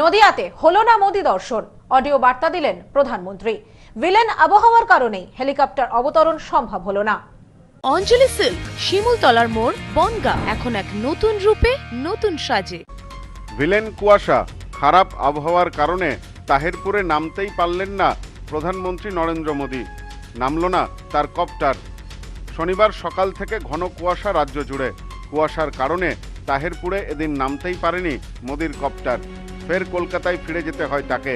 নদিয়াতে হলো না মোদি দর্শন। অডিও বার্তা দিলেন প্রধানমন্ত্রী। ভিলেন আবহাওয়ার কারণে হেলিকপ্টার অবতরণ সম্ভব হলো না। অঞ্জলি সিল্ক শিমুলতলার মোড় বনগা এখন এক নতুন রূপে নতুন সাজে। ভিলেন কুয়াশা খারাপ আবহাওয়ার কারণে তাহেরপুরে নামতেই পারলেন না প্রধানমন্ত্রী নরেন্দ্র মোদী। নামল না তার কপ্টার। শনিবার সকাল থেকে ঘন কুয়াশা রাজ্য জুড়ে। কুয়াশার কারণে তাহেরপুরে এদিন নামতেই পারেনি মোদির কপ্টার। ফের কলকাতায় ফিরে যেতে হয় তাকে।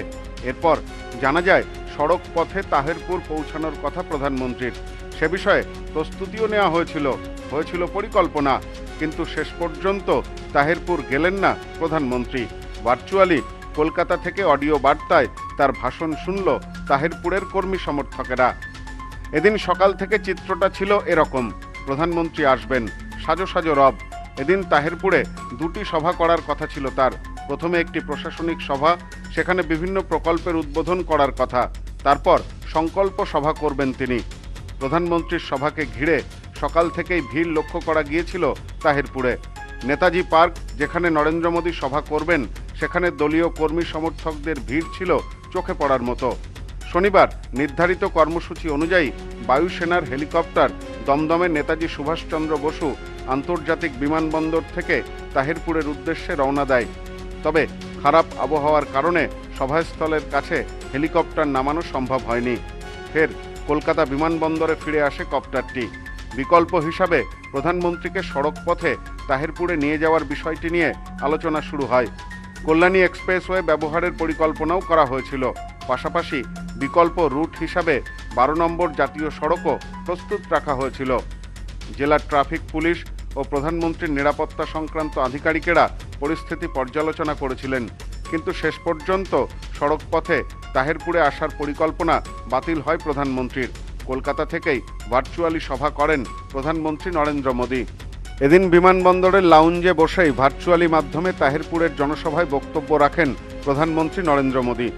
এরপর জানা যায়, সড়ক পথে তাহেরপুর পৌঁছানোর কথা প্রধানমন্ত্রীর। সে বিষয়ে প্রস্তুতিও নেওয়া হয়েছিল হয়েছিল পরিকল্পনা, কিন্তু শেষ পর্যন্ত তাহেরপুর গেলেন না প্রধানমন্ত্রী। ভার্চুয়ালি কলকাতা থেকে অডিও বার্তায় তার ভাষণ শুনল তাহেরপুরের কর্মী সমর্থকেরা। এদিন সকাল থেকে চিত্রটা ছিল এরকম, প্রধানমন্ত্রী আসবেন, সাজো সাজো রব। এদিন তাহেরপুরে দুটি সভা করার কথা ছিল তার। প্রথমে একটি প্রশাসনিক সভা, সেখানে বিভিন্ন প্রকল্পের উদ্বোধন করার কথা। তারপর সংকল্প সভা করবেন তিনি। প্রধানমন্ত্রীর সভাকে ঘিরে সকাল থেকেই ভিড় লক্ষ্য করা গিয়েছিল তাহেরপুরে। নেতাজি পার্ক, যেখানে নরেন্দ্র মোদী সভা করবেন, সেখানে দলীয় কর্মী সমর্থকদের ভিড় ছিল চোখে পড়ার মতো। শনিবার নির্ধারিত কর্মসূচি অনুযায়ী বায়ুসেনার হেলিকপ্টার দমদমে নেতাজি সুভাষচন্দ্র বসু আন্তর্জাতিক বিমানবন্দর থেকে তাহিরপুরের উদ্দেশ্যে রওনা দেয়। তবে খারাপ আবহাওয়ার কারণে সভাস্থলের কাছে হেলিকপ্টার নামানো সম্ভব হয়নি। ফের কলকাতা বিমানবন্দরে ফিরে আসে কপ্টারটি। বিকল্প হিসাবে প্রধানমন্ত্রীকে সড়ক পথে তাহিরপুরে নিয়ে যাওয়ার বিষয়টি নিয়ে আলোচনা শুরু হয়। কল্যাণী এক্সপ্রেসওয়ে ব্যবহারের পরিকল্পনাও করা হয়েছিল। পাশাপাশি বিকল্প রুট হিসাবে বারো নম্বর জাতীয় সড়কও প্রস্তুত রাখা হয়েছিল। জেলার ট্রাফিক পুলিশ ও প্রধানমন্ত্রীর নিরাপত্তা সংক্রান্ত আধিকারিকেরা পরিস্থিতি পর্যালোচনা করেছিলেন। কিন্তু শেষ পর্যন্ত সড়ক পথে তাহেরপুরে আসার পরিকল্পনা বাতিল হয় প্রধানমন্ত্রীর। কলকাতা থেকেই ভার্চুয়ালি সভা করেন প্রধানমন্ত্রী নরেন্দ্র মোদী। এদিন বিমানবন্দরের লাউঞ্জে বসেই ভার্চুয়ালি মাধ্যমে তাহেরপুরের জনসভায় বক্তব্য রাখেন প্রধানমন্ত্রী নরেন্দ্র মোদী।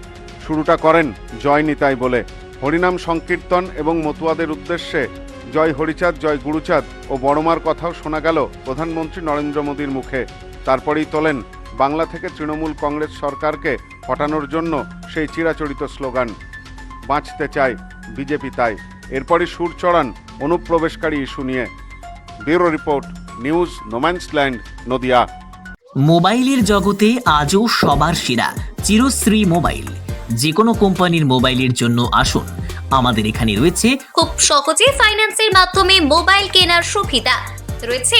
শুরুটা করেন জয় নিতাই বলে। হরিনাম সংকীর্তন এবং মতুয়াদের উদ্দেশ্যে জয় হরিচাঁদ, জয় গুরুচাঁদ ও বড়মার কথাও শোনা গেল প্রধানমন্ত্রী নরেন্দ্র মোদীর মুখে। তারপরেই তোলেন বাংলা থেকে তৃণমূল কংগ্রেস সরকারকে হটানোর জন্য সেই চিরাচরিত স্লোগান বাঁচতে চায় বিজেপি তাই। এরপরই সুর চড়ান অনুপ্রবেশকারী ইস্যু নিয়ে। Bureau report news no man's land Nadia. মোবাইলের জগতে আজও সবার সেরা চিরশ্রী মোবাইল। যে কোনো কোম্পানির মোবাইলের জন্য আসুন। আমাদের এখানে রয়েছে খুব সহজে ফাইন্যান্সের মাধ্যমে মোবাইল কেনার সুবিধা। রয়েছে